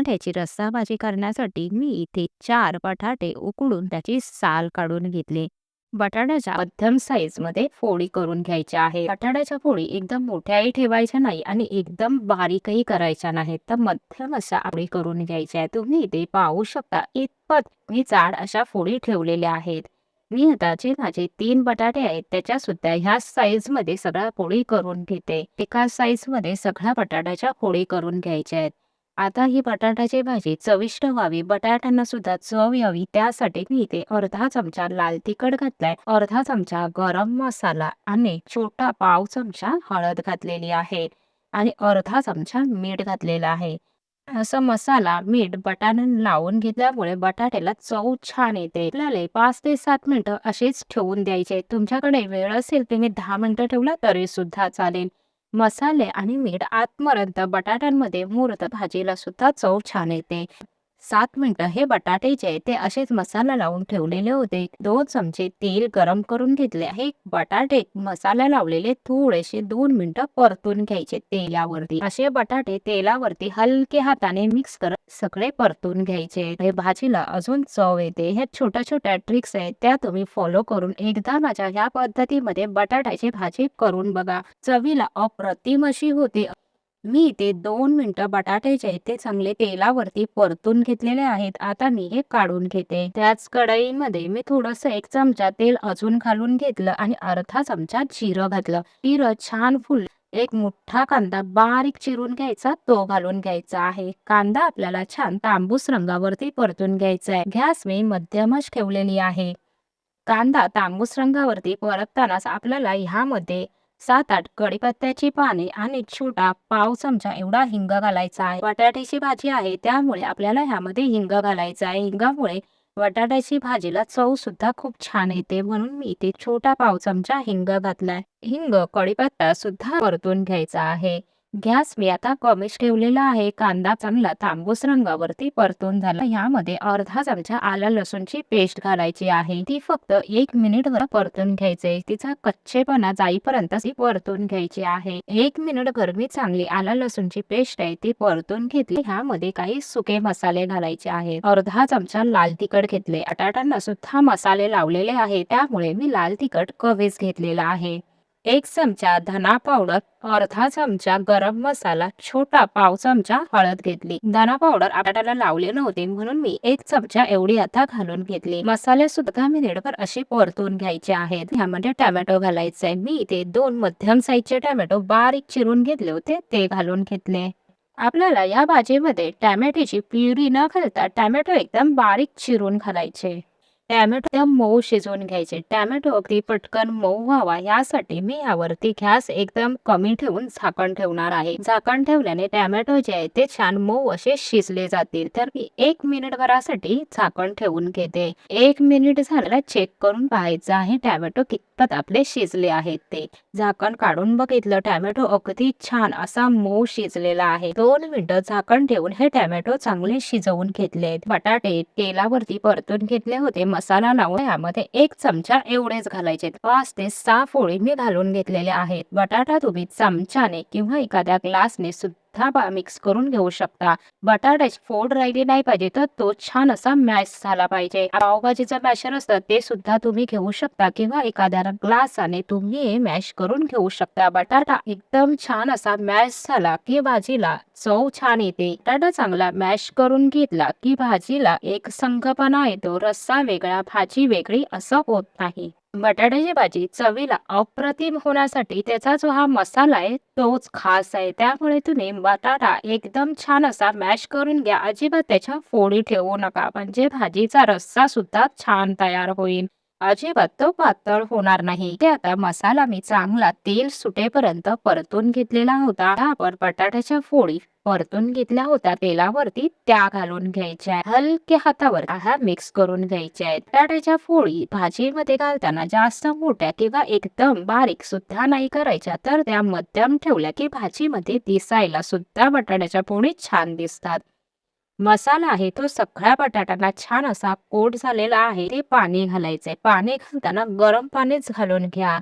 बटाट्याची रस्साभाजी करण्यासाठी मी इथे चार बटाटे उकडून त्याची साल काढून घेतली. बटाट्याच्या मध्यम साईजमध्ये फोडी करून घ्यायच्या आहे. बटाट्याच्या फोडी एकदम मोठ्याही ठेवायच्या नाही आणि एकदम बारीकही करायच्या नाहीत. तर मध्यम अशा आवडी करून घ्यायच्या आहेत. तुम्ही इथे पाहू शकता इतपत मी जाड अशा फोडी ठेवलेल्या आहेत. मी आता जे माझे तीन बटाटे आहेत त्याच्या सुद्धा ह्या साईजमध्ये सगळ्या फोडी करून घेते. एका साईजमध्ये सगळ्या बटाट्याच्या फोडी करून घ्यायच्या आहेत. आता ही बटाट्याची भाजी चविष्ट व्हावी. बटाट्यांना सुद्धा चव यावी. त्यासाठी मी इथे अर्धा चमचा लाल तिखट घातलाय. अर्धा चमचा गरम मसाला आणि छोटा पाव चमचा हळद घातलेली आहे आणि अर्धा चमचा मीठ घातलेला आहे. असं मसाला मीठ बटाट्याला लावून घेतल्यामुळे बटाट्याला चव छान येते. आपल्याला पाच ते सात मिनिटं असेच ठेवून द्यायचे. तुमच्याकडे वेळ असेल तुम्ही दहा मिनिटं ठेवला तरी सुद्धा चालेल. मसाले आणि मीठ आतमरंत बटाट्यांमध्ये मुरत भाजीला सुद्धा चव छान येते. सात मिनटं हे बटाटे जे ते असेच मसाला लावून ठेवलेले होते. दोन चमचे तेल गरम करून घेतले हे बटाटे मसाला लावलेले थोडेसे दोन मिनिटं परतून घ्यायचे तेलावरती. असे बटाटे तेलावरती हलके हाताने मिक्स करत सगळे परतून घ्यायचे. हे भाजीला अजून चव येते. हे छोट्या छोट्या ट्रिक्स आहेत. त्या तुम्ही फॉलो करून एकदा माझ्या ह्या पद्धतीमध्ये बटाट्याची भाजी करून बघा. चवीला अप्रतिम अशी होते. मी इथे दोन मिनिटं बटाटे जे आहेत ते चांगले तेलावरती परतून घेतलेले आहेत. आता मी हे काढून घेते. त्याच कढईमध्ये मी थोडस एक चमचा तेल अजून घालून घेतलं आणि अर्धा चमचा जिरं घातलं. जिरं छान फुल एक मोठा कांदा बारीक चिरून घ्यायचा तो घालून घ्यायचा आहे. कांदा आपल्याला छान तांबूस रंगावरती परतून घ्यायचा आहे. गॅस मी मध्यमच ठेवलेली आहे. कांदा तांबूस रंगावरती परततानाच आपल्याला ह्यामध्ये सात आठ कडीपत्त्याची पाने आणि छोटा पाव चमचा एवढा हिंग घालायचा आहे. बटाट्याची भाजी आहे त्यामुळे आपल्याला ह्यामध्ये हिंग घालायचा आहे. हिंगामुळे बटाट्याची भाजीला चव सुद्धा खूप छान येते. म्हणून मी इथे छोटा पाव चमचा हिंग घातलाय. हिंग कडीपत्ता सुद्धा परतून घ्यायचा आहे. गॅस मी आता कमीच ठेवलेला आहे. कांदा चांगला तांबूस रंगावरती परतून झाला. यामध्ये अर्धा चमचा आला लसूणची पेस्ट घालायची आहे. ती फक्त एक मिनिट वर परतून घ्यायचे. तिचा कच्चेपणा जाईपर्यंत ती परतून घ्यायची आहे. एक मिनिट गरमी चांगली आला लसूणची पेस्ट आहे. ती परतून घेतली. ह्यामध्ये काही सुके मसाले घालायचे आहेत. अर्धा चमचा लाल तिखट घेतले. बटाट्यांना सुद्धा मसाले लावलेले आहे त्यामुळे मी लाल तिखट कमीच घेतलेला आहे. एक चमचा धना पावडर अर्धा चमचा गरम मसाला छोटा पाव चमचा हळद घेतली. धना पावडर आपल्याला लावले नव्हते म्हणून मी एक चमचा एवढी आता घालून घेतली. मसाले सुद्धा मी नेडभर असे परतून घ्यायचे आहेत. ह्यामध्ये टॅमॅटो घालायचे मी इथे दोन मध्यम साईजचे टॅमॅटो बारीक चिरून घेतले होते ते घालून घेतले. आपल्याला या भाजीमध्ये टॅमॅटोची प्युरी न घालता टॅमॅटो एकदम बारीक चिरून घालायचे. टॅमॅटो मऊ शिजवून घ्यायचे. टॅमॅटो अगदी पटकन मऊ व्हावा यासाठी मी यावरती गॅस एकदम कमी ठेवून झाकण ठेवणार आहे. झाकण ठेवल्याने टॅमॅटो जे आहे ते छान मऊ असे शिजले जातील. तर मी एक मिनिट भरासाठी झाकण ठेवून घेते. एक मिनिट झाल्याला चेक करून पाहायचं आहे टॅमॅटो कितपत आपले शिजले आहेत ते. झाकण काढून बघितलं टॅमॅटो अगदी छान असा मऊ शिजलेला आहे. दोन मिनिटं झाकण ठेवून हे टॅमॅटो चांगले शिजवून घेतले बटाटे तेलावरती परतून घेतले होते. मसाला लावून यामध्ये एक चमचा एवढेच घालायचे. पाच ते सहा फोळी मी घालून घेतलेले आहेत. बटाटा तुम्ही चमच्याने किंवा एखाद्या ग्लासने सुद्धा मिक्स करून घेऊ शकता. बटाट्याची फोड राहिली नाही पाहिजे तर तो छान असा मॅश झाला पाहिजे. पावभाजीचं मॅशर असतं ते सुद्धा तुम्ही घेऊ शकता किंवा एखाद्या ग्लासाने तुम्ही मॅश करून घेऊ शकता. बटाटा एकदम छान असा मॅश झाला की भाजीला चव छान येते. बटाटा चांगला मॅश करून घेतला की भाजीला एक संघपणा येतो. रस्सा वेगळा भाजी वेगळी असं होत नाही. बटाट्याची भाजी चवीला अप्रतिम होण्यासाठी त्याचा जो हा मसाला आहे तोच खास आहे. त्यामुळे तुम्ही बटाटा एकदम छान असा मॅश करून घ्या. अजिबात त्याच्या फोडी ठेवू नका. म्हणजे भाजीचा रस्सा सुद्धा छान तयार होईल. अजिबात तो पातळ होणार नाही. ते आता मसाला मी चांगला तेल सुटेपर्यंत परतून घेतलेला होता. आपण बटाट्याच्या फोडी परतून घेतल्या होत्या. तेलावरती त्या घालून घ्यायच्या हलक्या हातावर हा मिक्स करून घ्यायच्या आहेत. बटाट्याच्या फोडी भाजीमध्ये घालताना जास्त मोठ्या किंवा एकदम बारीक सुद्धा नाही करायच्या. तर त्या मध्यम ठेवल्या की भाजीमध्ये दिसायला सुद्धा बटाट्याच्या फोडी छान दिसतात. मसाला आहे तो सगळ्या बटाट्यांना छान असा कोट झालेला आहे. ते पाणी घालायचंय. पाणी घालताना गरम पाणीच घालून घ्या.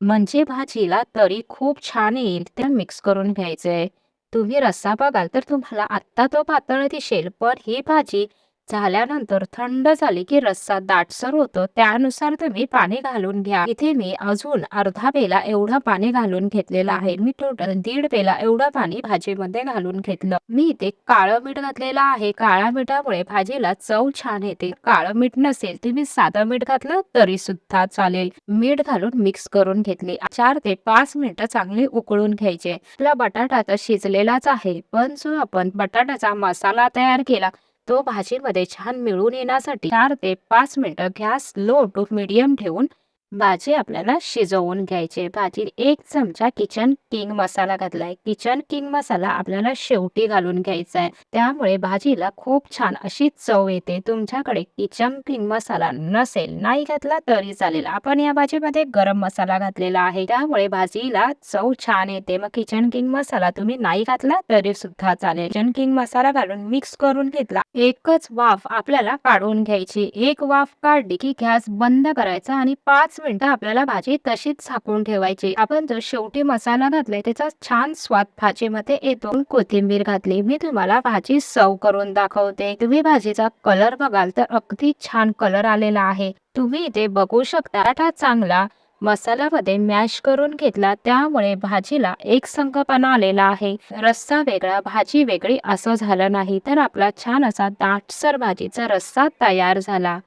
म्हणजे भाजीला तरी खूप छान येईल. ते मिक्स करून घ्यायचंय. तुम्ही रस्सा बघाल तर तुम्हाला आत्ता तो पातळ दिसेल. पण ही भाजी झाल्यानंतर थंड झाली की रस्सा दाटसर होतो. त्यानुसार तुम्ही पाणी घालून घ्या. इथे मी अजून अर्धा पेला एवढं पाणी घालून घेतलेलं आहे. मी टोटल दीड पेला एवढं पाणी भाजीमध्ये घालून घेतलं. मी इथे काळं मीठ घातलेलं आहे. काळ्या मिठामुळे भाजीला चव छान येते. काळं मीठ नसेल तुम्ही साधं मीठ घातलं तरी सुद्धा चालेल. मीठ घालून मिक्स करून घेतले. चार ते पाच मिनिटं चांगले उकळून घ्यायचे. आपला बटाटा तर शिजलेलाच आहे. पण जो आपण बटाट्याचा मसाला तयार केला तो भाजीमध्ये छान मिळून येण्यासाठी चार ते पाच मिनिटं गॅस लो टू मिडियम ठेवून भाजी आपल्याला शिजवून घ्यायची. भाजीत एक चमचा किचन किंग मसाला घातलाय. किचन किंग मसाला आपल्याला शेवटी घालून घ्यायचा आहे त्यामुळे भाजीला खूप छान अशी चव येते. तुमच्याकडे किचन किंग मसाला नसेल नाही घातला तरी चालेल. आपण या भाजीमध्ये गरम मसाला घातलेला आहे. त्यामुळे भाजीला चव छान येते. मग किचन किंग मसाला तुम्ही नाही घातला तरी सुद्धा चालेल. किचन किंग मसाला घालून मिक्स करून घेतला. एकच वाफ आपल्याला काढून घ्यायची. एक वाफ काढली की गॅस बंद करायचा आणि पाच मिनिटं आपल्याला भाजी तशीच झाकून ठेवायची. आपण जो शेवटी मसाला घातलाय त्याचा छान स्वाद भाजीमध्ये येतो. कोथिंबीर घातली मी तुम्हाला भाजी सर्व करून दाखवते. तुम्ही भाजीचा कलर बघाल तर अगदी छान कलर आलेला आहे. तुम्ही इथे बघू शकता बटाटा चांगला मसाल्यामध्ये मॅश करून घेतला त्यामुळे भाजीला एक संकपणा आलेला आहे. रस्सा वेगळा भाजी वेगळी असं झालं नाही तर आपला छान असा दाटसर भाजीचा रस्सा तयार झाला.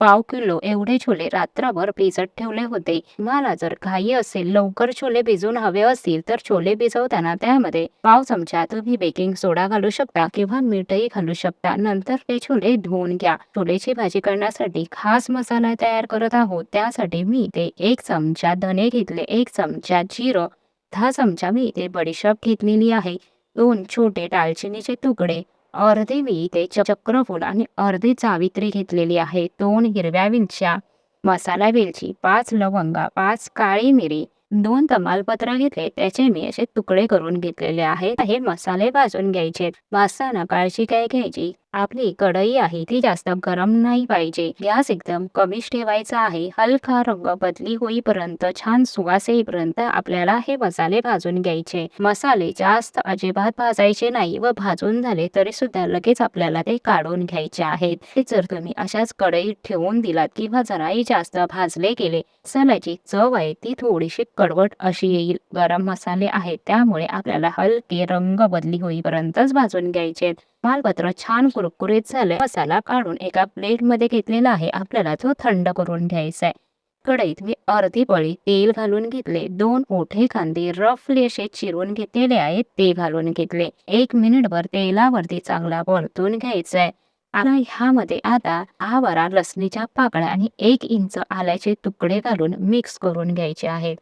पाव किलो एवढे छोले रात्रभर भिजत ठेवले होते. तुम्हाला जर घाई असेल लवकर छोले भिजून हवे असतील तर छोले भिजवताना त्यामध्ये पाव चमचा तुम्ही बेकिंग सोडा घालू शकता किंवा मीठही घालू शकता. नंतर ते छोले धुवून घ्या. छोलेची भाजी करण्यासाठी खास मसाला तयार करत आहोत. त्यासाठी मी ते एक चमचा धने घेतले. एक चमचा जिरं. दहा चमचा मी इथे बडीशॉप घेतलेली आहे. दोन छोटे दालचिनीचे तुकडे. अर्धी मी इथे चक्रफूल आणि अर्धी जावित्री घेतलेली आहे. दोन हिरव्या वेलच्या मसाला वेलची पाच लवंगा पाच काळी मिरी दोन तमालपत्र घेतले. त्याचे मी असे तुकडे करून घेतलेले आहेत. हे मसाले भाजून घ्यायचे. भाजताना काळजी काय घ्यायची? आपली कढई आहे ती जास्त गरम नाही पाहिजे. गॅस एकदम कमीच ठेवायचा आहे. हलका रंग बदली होईपर्यंत छान सुवास येईपर्यंत आपल्याला हे मसाले भाजून घ्यायचे. मसाले जास्त अजिबात भाजायचे नाही व भाजून झाले तरी सुद्धा लगेच आपल्याला ते काढून घ्यायचे आहेत. ते जर तुम्ही अशाच कढईत ठेवून दिलात किंवा जराही जास्त भाजले गेले मसाल्याची चव आहे ती थोडीशी कडवट अशी येईल. गरम मसाले आहेत त्यामुळे आपल्याला हलके रंग बदली होईपर्यंतच भाजून घ्यायचे मालपत्र छान कुरकुरीत झालंय. मसाला काढून एका प्लेटमध्ये घेतलेला आहे. आपल्याला तो थंड करून घ्यायचा आहे कढईत मी अर्धी पळी तेल घालून घेतले. दोन मोठे कांदे रफली असे चिरून घेतलेले आहेत. ते घालून घेतले. एक मिनिटभर तेलावरती चांगला परतून घ्यायचा आहे आणि ह्यामध्ये आता हा लसणीच्या पाकळ्या आणि एक इंच आल्याचे तुकडे घालून मिक्स करून घ्यायचे आहेत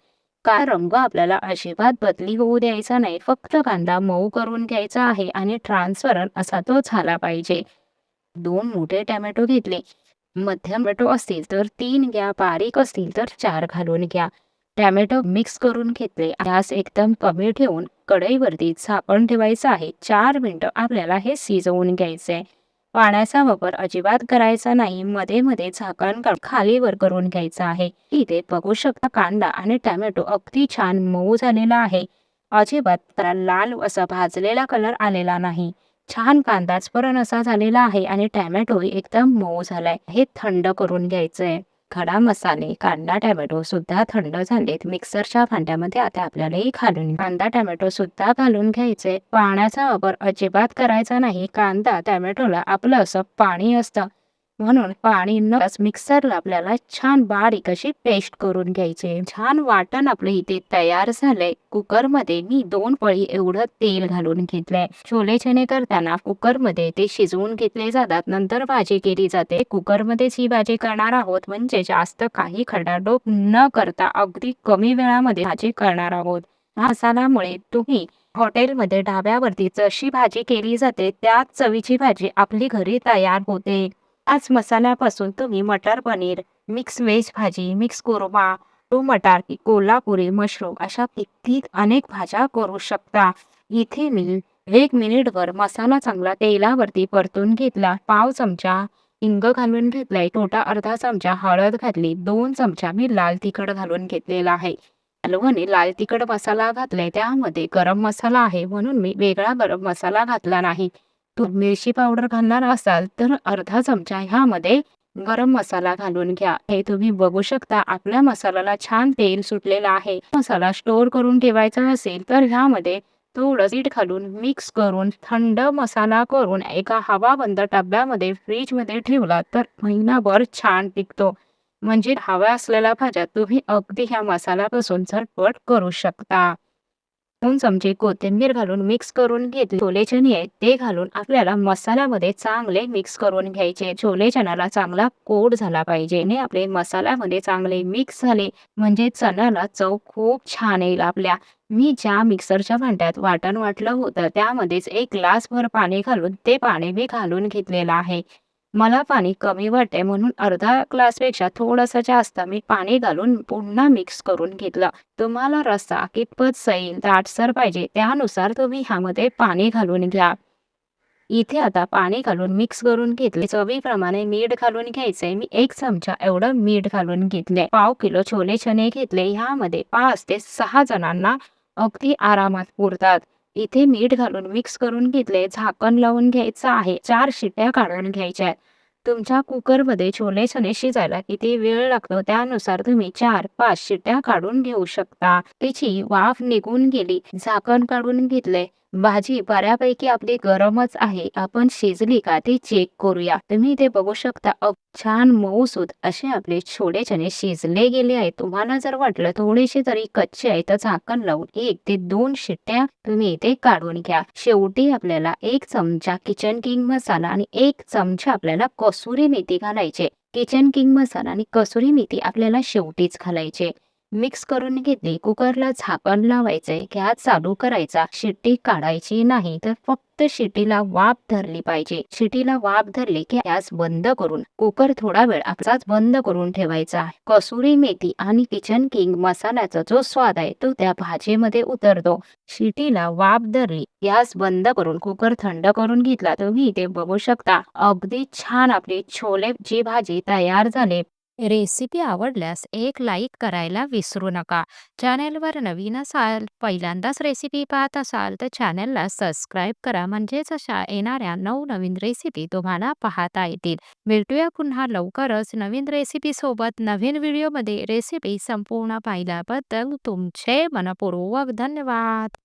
का रंग आपल्याला अजिबात बदली होऊ द्यायचा नाही. फक्त कांदा मऊ करून घ्यायचा आहे आणि ट्रान्सफरन असा तो झाला पाहिजे. दोन मोठे टॅमॅटो घेतले. मध्यम टोमॅटो असतील तर तीन घ्या बारीक असतील तर चार घालून घ्या. टॅमॅटो मिक्स करून घेतले. गॅस एकदम कमी ठेवून कढईवरती झाकण ठेवायचं आहे. चार मिनटं आपल्याला हे शिजवून घ्यायचंय. पाण्याचा वापर अजिबात करायचा नाही. मध्ये मध्ये झाकण खाली वर करून घ्यायचा आहे. इथे बघू शकता कांदा आणि टॅमॅटो अगदी छान मऊ झालेला आहे. अजिबात त्याला लाल असा भाजलेला कलर आलेला नाही. छान कांदाच पण असा झालेला आहे आणि टॅमॅटो एकदम मऊ झालाय. हे थंड करून घ्यायचंय. खडा मसाले कांदा टॅमॅटो सुद्धा थंड झालेत. मिक्सरच्या भांड्यामध्ये आता आपल्यालाही घालून कांदा टॅमॅटो सुद्धा घालून घ्यायचे. पाण्याचा वापर अजिबात करायचा नाही. कांदा टॅमॅटोला आपलं असं पाणी असतं. म्हणून पाणी न मिक्सरला आपल्याला छान बारीक अशी पेस्ट करून घ्यायचे. छान वाटण आपलं इथे तयार झालंय. कुकरमध्ये मी दोन पळी एवढं तेल घालून घेतलंय. छोले चणे करताना कुकरमध्ये ते शिजवून घेतले जातात. नंतर भाजी केली जाते. कुकर मध्येच ही भाजी करणार आहोत. म्हणजे जास्त काही खडाडोप न करता अगदी कमी वेळामध्ये भाजी करणार आहोत. मसाल्यामुळे तुम्ही हॉटेलमध्ये ढाब्यावरती जशी भाजी केली जाते त्याच चवीची भाजी आपली घरी तयार होते. आज मसाल्यापासून तुम्ही मटर पनीर मिक्स व्हेज भाजी मिक्स कोरमा टू मटार कोल्हापुरी मशरूम अशा कित्येक अनेक भाज्या करू शकता. इथे मी एक मिनिटभर मसाला चांगला तेलावरती परतून घेतला. पाव चमचा हिंग घालून घेतलाय. टोटा अर्धा चमचा हळद घातली. दोन चमचा मी लाल तिखट घालून घेतलेला आहे. अलवणी लाल तिखट मसाला घातलाय. त्यामध्ये गरम मसाला आहे म्हणून मी वेगळा गरम मसाला घातला नाही. तुम्ही मिरची पावडर घालणार असाल तर अर्धा चमचा ह्यामध्ये गरम मसाला घालून घ्या. हे तुम्ही बघू शकता आपल्या मसाल्याला छान तेल सुटलेलं आहे. मसाला स्टोर करून ठेवायचा असेल तर ह्यामध्ये थोडं मीठ घालून मिक्स करून थंड मसाला करून एका हवाबंद डब्यामध्ये फ्रीजमध्ये ठेवला तर महिनाभर छान टिकतो. म्हणजे हव्या असलेल्या भाज्या तुम्ही अगदी ह्या मसाल्यापासून झटपट करू शकता. दोन चमचे कोथिंबीर घालून मिक्स करून घेतले. छोले चणे आहेत ते घालून आपल्याला मसाल्यामध्ये चांगले मिक्स करून घ्यायचे. छोले चण्याला चांगला कोड झाला पाहिजे. आणि आपले मसाल्यामध्ये चांगले मिक्स झाले म्हणजे चण्याला चव खूप छान येईल आपल्या. मी ज्या मिक्सरच्या भांड्यात वाटण वाटलं होतं त्यामध्येच एक ग्लासभर पाणी घालून ते पाणी मी घालून घेतलेलं आहे. मला पाणी कमी वाटते म्हणून अर्धा ग्लासपेक्षा थोडंसं जास्त मी पाणी घालून पुन्हा मिक्स करून घेतलं. तुम्हाला रस्सा कितपत सैल दाटसर पाहिजे त्यानुसार तुम्ही ह्यामध्ये पाणी घालून घ्या. इथे आता पाणी घालून मिक्स करून घेतले. चवीप्रमाणे मीठ घालून घ्यायचंय मी एक चमचा एवढं मीठ घालून घेतले. पाव किलो छोले चणे घेतले. ह्यामध्ये पाच ते सहा जणांना अगदी आरामात पुरतात. इथे मीठ घालून मिक्स करून घेतले झाकण लावून घ्यायचं आहे. चार शिट्ट्या काढून घ्यायच्या तुमच्या कुकरमध्ये छोले चणे शिजायला किती वेळ लागतो? त्यानुसार तुम्ही चार पाच शिट्ट्या काढून घेऊ शकता. त्याची वाफ निघून गेली. झाकण काढून घेतले. भाजी बऱ्यापैकी आपली गरमच आहे. आपण शिजली का ते चेक करूया. तुम्ही इथे बघू शकता. अग छान मऊसूद असे आपले छोले चणे शिजले गेले आहेत. तुम्हाला जर वाटलं थोडेसे तरी कच्चे आहे तर झाकण लावून एक ते दोन शिट्ट्या तुम्ही इथे काढून घ्या. शेवटी आपल्याला एक चमचा किचन किंग मसाला आणि एक चमचा आपल्याला कसुरी मेथी घालायचे. किचन किंग मसाला आणि कसुरी मेथी आपल्याला शेवटीच घालायचे. मिक्स करून घेतली. कुकरला झाकण लावायचंय. गॅस चालू करायचा. शिट्टी काढायची नाही तर फक्त शिटीला वाफ धरली पाहिजे. शिटीला वाफ धरली की गॅस बंद करून कुकर थोडा वेळ आपलाच बंद करून ठेवायचा. कसुरी मेथी आणि किचन किंग मसाल्याचा जो स्वाद आहे तो त्या भाजीमध्ये उतरतो. शिटीला वाफ धरली गॅस बंद करून कुकर थंड करून घेतला तुम्ही ते बघू शकता. अगदी छान आपली छोले जी भाजी तयार झाली. रेसिपी आवडल्यास एक लाईक करायला विसरू नका. चॅनेलवर नवीन असाल पहिल्यांदाच रेसिपी पाहत असाल तर चॅनेलला सबस्क्राईब करा. म्हणजेच अशा येणाऱ्या नवनवीन रेसिपी तुम्हाला पाहता येतील. भेटूया पुन्हा लवकरच नवीन रेसिपीसोबत नवीन व्हिडिओमध्ये रेसिपी संपूर्ण पाहिल्याबद्दल तुमचे मनपूर्वक धन्यवाद.